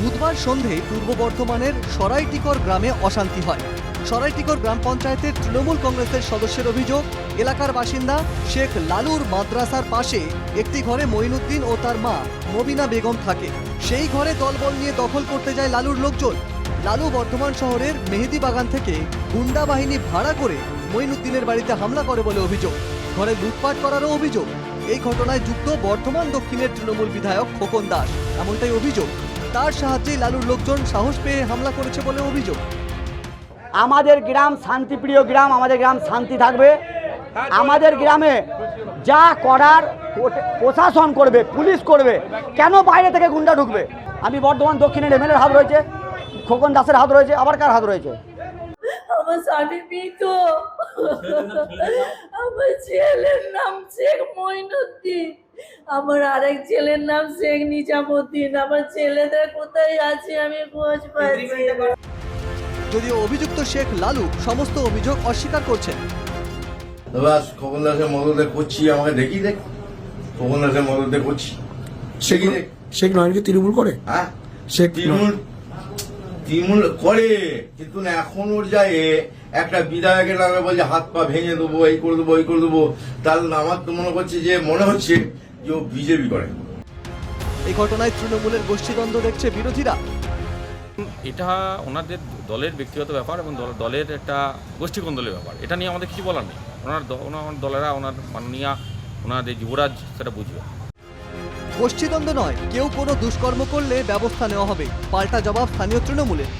বুধবার সন্ধে পূর্ব বর্ধমানের সরাইটিকর গ্রামে অশান্তি হয়। সরাইটিকর গ্রাম পঞ্চায়েতের তৃণমূল কংগ্রেসের সদস্যের অভিযোগ, এলাকার বাসিন্দা শেখ লালুর মাদ্রাসার পাশে একটি ঘরে মঈনুদ্দিন ও তার মা মবিনা বেগম থাকে। সেই ঘরে দলবল নিয়ে দখল করতে যায় লালুর লোকজন। লালু বর্ধমান শহরের মেহেদি বাগান থেকে গুন্ডা বাহিনী ভাড়া করে মঈনুদ্দিনের বাড়িতে হামলা করে বলে অভিযোগ। ঘরে লুটপাট করারও অভিযোগ। এই ঘটনায় যুক্ত বর্ধমান দক্ষিণের তৃণমূল বিধায়ক খোকন দাস। এমনটাই অভিযোগ তার সাহায্যেই লালুর লোকজন সাহস পেয়ে হামলা করেছে বলে অভিযোগ আমাদের গ্রাম শান্তিপ্রিয় গ্রাম আমাদের গ্রাম শান্তি থাকবে আমাদের গ্রামে যা করার প্রশাসন করবে পুলিশ করবে কেন বাইরে থেকে গুন্ডা ঢুকবে আমি বর্ধমান দক্ষিণের এমএলএর হাত রয়েছে খোকন দাসের হাত রয়েছে আবার কার হাত রয়েছে আমার স্বামী মৃত আমার ছেলের নাম শেখ মঈনুদ্দিন আমার আরেক ছেলের নাম শেখ নিজামুদ্দিন। আমার ছেলেদের কোথায় আছে আমি খোঁজ পাচ্ছি। যদিও অভিযুক্ত শেখ লালু সমস্ত অভিযোগ অস্বীকার করছেন। বাস খোকন দাসের মদতে করছি আমাকে দেখি দেখ খোকন দাসের মদতে করছি শেখ শেখ নয়ন কি তৃণমূল করে? হ্যাঁ? শেখ তৃণমূল তৃণমূল করে। কিন্তু না এখন ওর যায় একটা বিধায়কের লাগে বলছে হাত পা ভেঙে দেবো এই করে দেবো এই করে দেবো। তাহলে আমার তো মনে করছে যে মনে হচ্ছে যে ও বিজেপি করে। এই ঘটনায় তৃণমূলের গোষ্ঠীদ্বন্দ্ব দেখছে বিরোধীরা। এটা ওনাদের দলের ব্যক্তিগত ব্যাপার এবং দলের একটা গোষ্ঠী কোন্দলের ব্যাপার। এটা নিয়ে আমাদের কিছু বলার নেই। ওনার ওনার দলেরা ওনার মাননীয়া ওনাদের যুবরাজ সেটা বুঝবে। গোষ্ঠীদ্বন্দ্ব নয় কেউ কোনো দুষ্কর্ম করলে ব্যবস্থা নেওয়া হবে। পাল্টা জবাব স্থানীয় তৃণমূলের।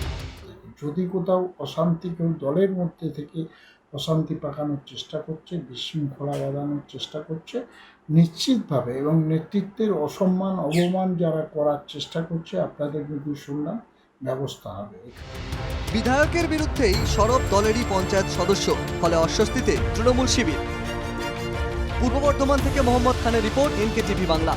যদি কোথাও অশান্তি কেউ দলের মধ্যে থেকে অশান্তি পাকানোর চেষ্টা করছে, বিশৃঙ্খলা বাঁধানোর চেষ্টা করছে। নিশ্চিতভাবে এবং নেতৃত্বের অসম্মান, অবমান যারা করার চেষ্টা করছে, আপনাদের কিন্তু শুনলাম, ব্যবস্থা হবে। বিধায়কের বিরুদ্ধেই সরব দলেরই পঞ্চায়েত সদস্য, ফলে অস্বস্তিতে তৃণমূল শিবির। পূর্ব বর্ধমান থেকে মোহাম্মদ খানের রিপোর্ট এনকে টিভি বাংলা।